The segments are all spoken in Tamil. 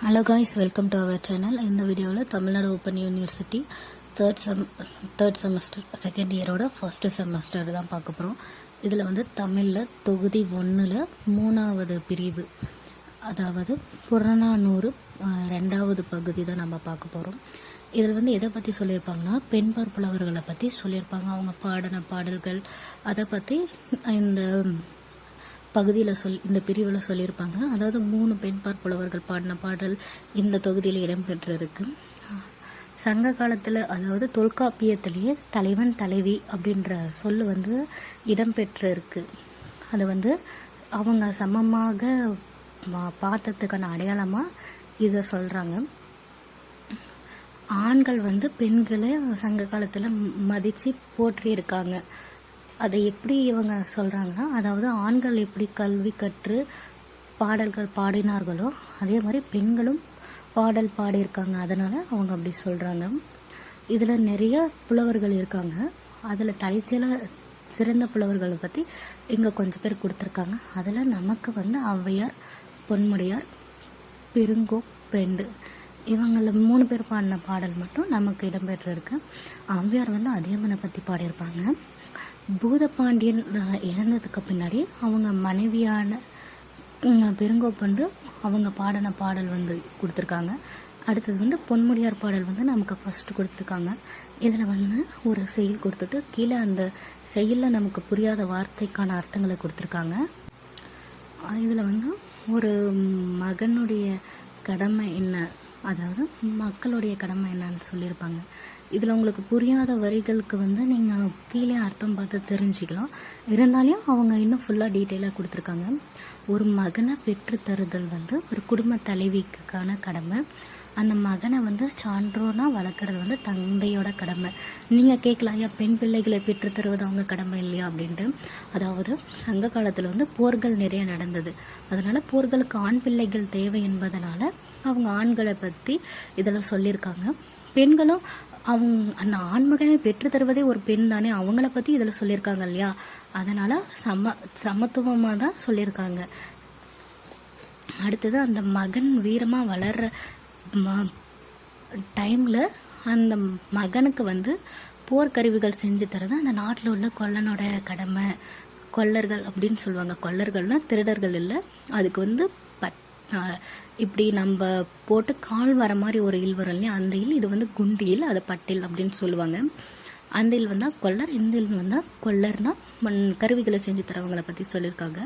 Hello guys welcome to our channel இந்த வீடியோவில் Tamil Nadu open university third sem third semester second இயரோட first semester தான் பார்க்க போகிறோம் இதில் வந்து தமிழில் தொகுதி ஒன்றில் மூணாவது பிரிவு அதாவது புறநானூறு ரெண்டாவது பகுதி தான் நம்ம பார்க்க போகிறோம் இதில் வந்து எதை பற்றி சொல்லியிருப்பாங்கன்னா பெண் பார்ப்புலவர்களை பற்றி சொல்லியிருப்பாங்க. அவங்க பாடின பாடல்கள் அதை பற்றி இந்த பகுதியில் சொல் இந்த பிரிவில் சொல்லியிருப்பாங்க. அதாவது மூணு பெண் பார்ப்புலவர்கள் பாடின பாடல் இந்த தொகுதியில் இடம்பெற்றிருக்கு. சங்க காலத்தில் அதாவது தொல்காப்பியத்திலேயே தலைவன் தலைவி அப்படின்ற சொல் வந்து இடம்பெற்றிருக்கு. அது வந்து அவங்க சமமாக பா- பார்த்ததுக்கான அடையாளமாக இதை சொல்கிறாங்க ஆண்கள் வந்து பெண்களை சங்க காலத்தில் மதித்து போற்றியிருக்காங்க. அதை எப்படி இவங்க சொல்கிறாங்கன்னா அதாவது ஆண்கள் எப்படி கல்வி கற்று பாடல்கள் பாடினார்களோ அதே மாதிரி பெண்களும் பாடல் பாடியிருக்காங்க. அதனால் அவங்க அப்படி சொல்கிறாங்க இதில் நிறைய புலவர்கள் இருக்காங்க. அதில் தலைச்சியில் சிறந்த புலவர்களை பற்றி இங்கே கொஞ்சம் பேர் கொடுத்துருக்காங்க. அதில் நமக்கு வந்து ஔவையார் பொன்முடியார் பெருங்கோ பெண்டு இவங்கள மூணு பேர் பாடின பாடல் மட்டும் நமக்கு இடம்பெற்றிருக்கு. ஔவையார் வந்து அதியமனை பற்றி பாடியிருப்பாங்க. பூதபாண்டியன் இறந்ததுக்கு பின்னாடி அவங்க மனைவியான பெருங்கோப்பண்டு அவங்க பாடின பாடல் வந்து கொடுத்துருக்காங்க. அடுத்தது வந்து பொன்முடியார் பாடல் வந்து நமக்கு ஃபஸ்ட்டு கொடுத்துருக்காங்க. இதில் வந்து ஒரு செயல் கொடுத்துட்டு கீழே அந்த செயலில் நமக்கு புரியாத வார்த்தைக்கான அர்த்தங்களை கொடுத்துருக்காங்க. இதில் வந்து ஒரு மகனுடைய கடமை என்ன? அதாவது மக்களுடைய கடமை என்னன்னு சொல்லியிருப்பாங்க. இதில் உங்களுக்கு புரியாத வரிகளுக்கு வந்து நீங்கள் கீழே அர்த்தம் பார்த்து தெரிஞ்சுக்கலாம். இருந்தாலும் அவங்க இன்னும் ஃபுல்லாக டீட்டெயிலாக கொடுத்துருக்காங்க. ஒரு மகனை பெற்று தருதல் வந்து ஒரு குடும்ப தலைவிக்கான கடமை. அந்த மகனை வந்து சான்றோனா வளர்க்குறது வந்து தந்தையோட கடமை. நீங்கள் கேட்கலாம் ஐயா பெண் பிள்ளைகளை பெற்று தருவது அவங்க கடமை இல்லையா அப்படின்ட்டு. அதாவது சங்க காலத்தில் வந்து போர்கள் நிறைய நடந்தது. அதனால் போர்களுக்கு ஆண் பிள்ளைகள் தேவை என்பதனால அவங்க ஆண்களை பற்றி இதில் சொல்லியிருக்காங்க. பெண்களும் அவங்க அந்த ஆண்மகனை பெற்று தருவதே ஒரு பெண் தானே அவங்கள பற்றி இதில் சொல்லியிருக்காங்க இல்லையா? அதனால் சம சமத்துவமாக தான் சொல்லியிருக்காங்க. அடுத்தது அந்த மகன் வீரமாக வளர்ற டைமில் அந்த மகனுக்கு வந்து போர்க்கருவிகள் செஞ்சு தரது. அந்த நாட்டில் உள்ள கொல்லனோட கடமை கொல்லர்கள் அப்படின்னு சொல்லுவாங்க. கொல்லர்கள்னால் திருடர்கள் இல்லை. அதுக்கு வந்து பட் இப்படி நம்ம போட்டு கால் வர மாதிரி ஒரு இல் வரும் இல்லையா? அந்த இல் இது வந்து குண்டு இல் அதை பட்டில் அப்படின்னு சொல்லுவாங்க. அந்த இல் வந்தால் கொல்லர் இந்த இல் வந்தால் கொல்லர்னால் மண் கருவிகளை செஞ்சு தரவங்களை பற்றி சொல்லியிருக்காங்க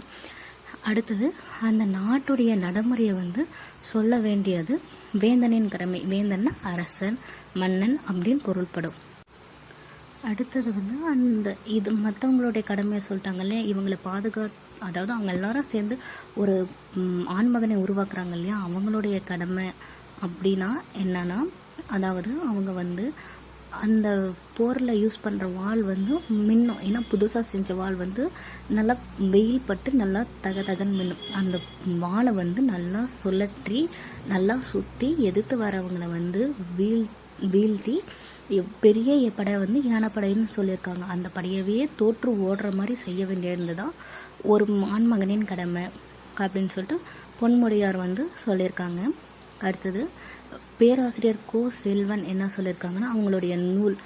அடுத்தது அந்த நாட்டுடைய நடைமுறையை வந்து சொல்ல வேண்டியது வேந்தனின் கடமை. வேந்தன்னா அரசன் மன்னன் அப்படின்னு பொருள்படும். அடுத்தது வந்து அந்த இது மற்றவங்களுடைய கடமையை சொல்லிட்டாங்க இல்லையா? இவங்களை பாதுகா அதாவது அவங்க எல்லாரும் சேர்ந்து ஒரு ஆண்மகனை உருவாக்குறாங்க இல்லையா? அவங்களுடைய கடமை அப்படின்னா என்னன்னா அதாவது அவங்க வந்து அந்த போரில் யூஸ் பண்ணுற வால் வந்து மின்னும். ஏன்னா புதுசாக செஞ்ச வால் வந்து நல்லா வெயில் பட்டு நல்லா தக தகன்னு மின்னும். அந்த வாழை வந்து நல்லா சுழற்றி நல்லா சுற்றி எதிர்த்து வரவங்களை வந்து வீழ் வீழ்த்தி பெரிய படை வந்து யானைப்படைன்னு சொல்லியிருக்காங்க. அந்த படையவே தோற்று ஓடுற மாதிரி செய்ய வேண்டியது தான் ஒரு ஆண்மகனின் கடமை அப்படின்னு சொல்லிட்டு பொன்முடியார் வந்து சொல்லியிருக்காங்க. அடுத்தது பேராசிரியர் கோ செல்வன் என்ன சொல்லியிருக்காங்கன்னா அவங்களுடைய நூல்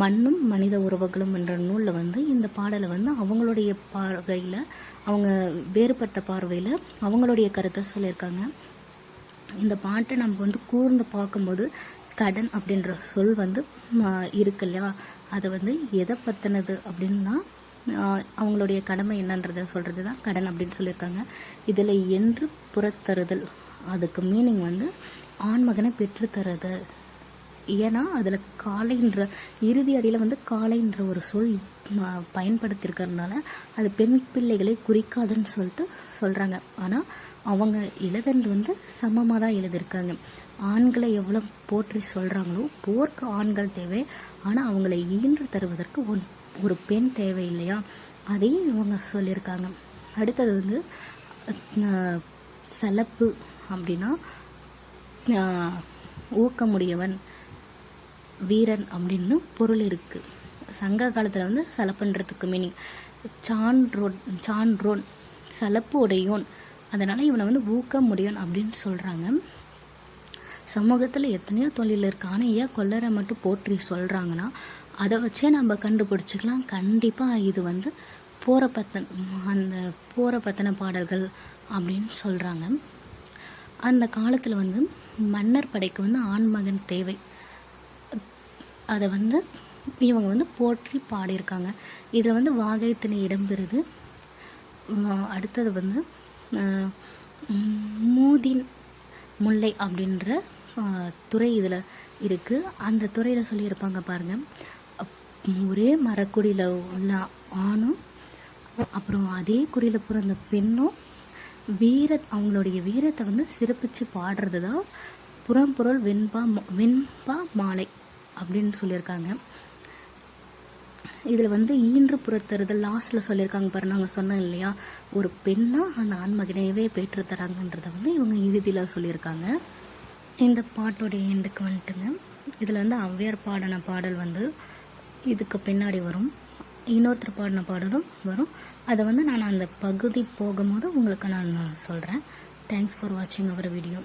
மண்ணும் மனித உறவுகளும் என்ற நூலில் வந்து இந்த பாடலை வந்து அவங்களுடைய பார்வையில் அவங்க வேறுபட்ட பார்வையில் அவங்களுடைய கருத்தை சொல்லியிருக்காங்க. இந்த பாட்டை நம்ம வந்து கூர்ந்து பார்க்கும்போது கடன் அப்படின்ற சொல் வந்து ம, இருக்கு இல்லையா? அதை வந்து எதை பற்றினது அப்படின்னா அவங்களுடைய கடமை என்னன்றதை சொல்கிறது தான் கடன் அப்படின்னு சொல்லியிருக்காங்க. இதில் என்று புறத்தருதல் அதுக்கு மீனிங் வந்து ஆண்மகனை பெற்றுத்தரது. ஏன்னா அதில் காளைன்ற இறுதி அடியில் வந்து காளைன்ற ஒரு சொல் பயன்படுத்தியிருக்கிறதுனால பயன்படுத்தியிருக்கறதுனால அது பெண் பிள்ளைகளை குறிக்காதுன்னு சொல்லிட்டு சொல்கிறாங்க ஆனால் அவங்க எழுதுறது வந்து சமமாக தான் எழுதியிருக்காங்க. ஆண்களை எவ்வளோ போற்றி சொல்கிறாங்களோ போர்க்கு ஆண்கள் தேவை. ஆனால் அவங்களை ஈன்று தருவதற்கு ஒன் ஒரு பெண் தேவை இல்லையா? அதையும் இவங்க சொல்லியிருக்காங்க. அடுத்தது வந்து சலப்பு அப்படின்னா ஊக்கமுடையவன் வீரன் அப்படின்னு பொருள் இருக்குது சங்க காலத்தில் வந்து சலப்புன்றதுக்கு மீனிங் சான்றோன் சான்றோன் சலப்பு உடையோன். அதனால் இவனை வந்து ஊக்கமுடையோன் அப்படின்னு சொல்கிறாங்க சமூகத்தில் எத்தனையோ தொழில் இருக்கு. ஆனால் ஏன் கொல்லரை மட்டும் போற்றி சொல்கிறாங்கன்னா அதை வச்சே நம்ம கண்டுபிடிச்சிக்கலாம். கண்டிப்பாக இது வந்து போரை பத்தன் அந்த போகிற பற்றின பாடல்கள் அப்படின்னு சொல்கிறாங்க அந்த காலத்தில் வந்து மன்னர் படைக்கு வந்து ஆண்மகன் தேவை. அதை வந்து இவங்க வந்து போற்றி பாடியிருக்காங்க. இதில் வந்து வாகைத்திணை இடம்பெறுது அடுத்தது வந்து மூதின் முல்லை அப்படின்ற துறை இதில் இருக்குது அந்த துறையில் சொல்லியிருப்பாங்க பாருங்கள் ஒரே மரக்குடியில் உள்ள ஆணும் அப்புறம் அதே குடியில் பிறந்த பெண்ணும் வீர அவங்களுடைய வீரத்தை வந்து சிறப்பித்து பாடுறது தான் புறம்பொருள் வெண்பா மா- வெண்பா மாலை அப்படின்னு சொல்லியிருக்காங்க. இதில் வந்து ஈன்று புறத்தருதல் லாஸ்ட்டில் சொல்லியிருக்காங்க பாரு நாங்கள் சொன்னோம் இல்லையா? ஒரு பெண்ணாக அந்த ஆண்மகனையவே பெற்று தராங்கன்றதை வந்து இவங்க இறுதியில் சொல்லியிருக்காங்க. இந்த பாட்டோடைய எண்டுக்கு வந்துட்டுங்க. இதில் வந்து ஔவையார் பாடின பாடல் வந்து இதுக்கு பின்னாடி வரும். இன்னொருத்தர் பாடின பாடலும் வரும். அதை வந்து நான் அந்த பகுதி போகும்போது உங்களுக்கு நான் சொல்கிறேன் தேங்க்ஸ் ஃபார் வாட்சிங் அவர் வீடியோ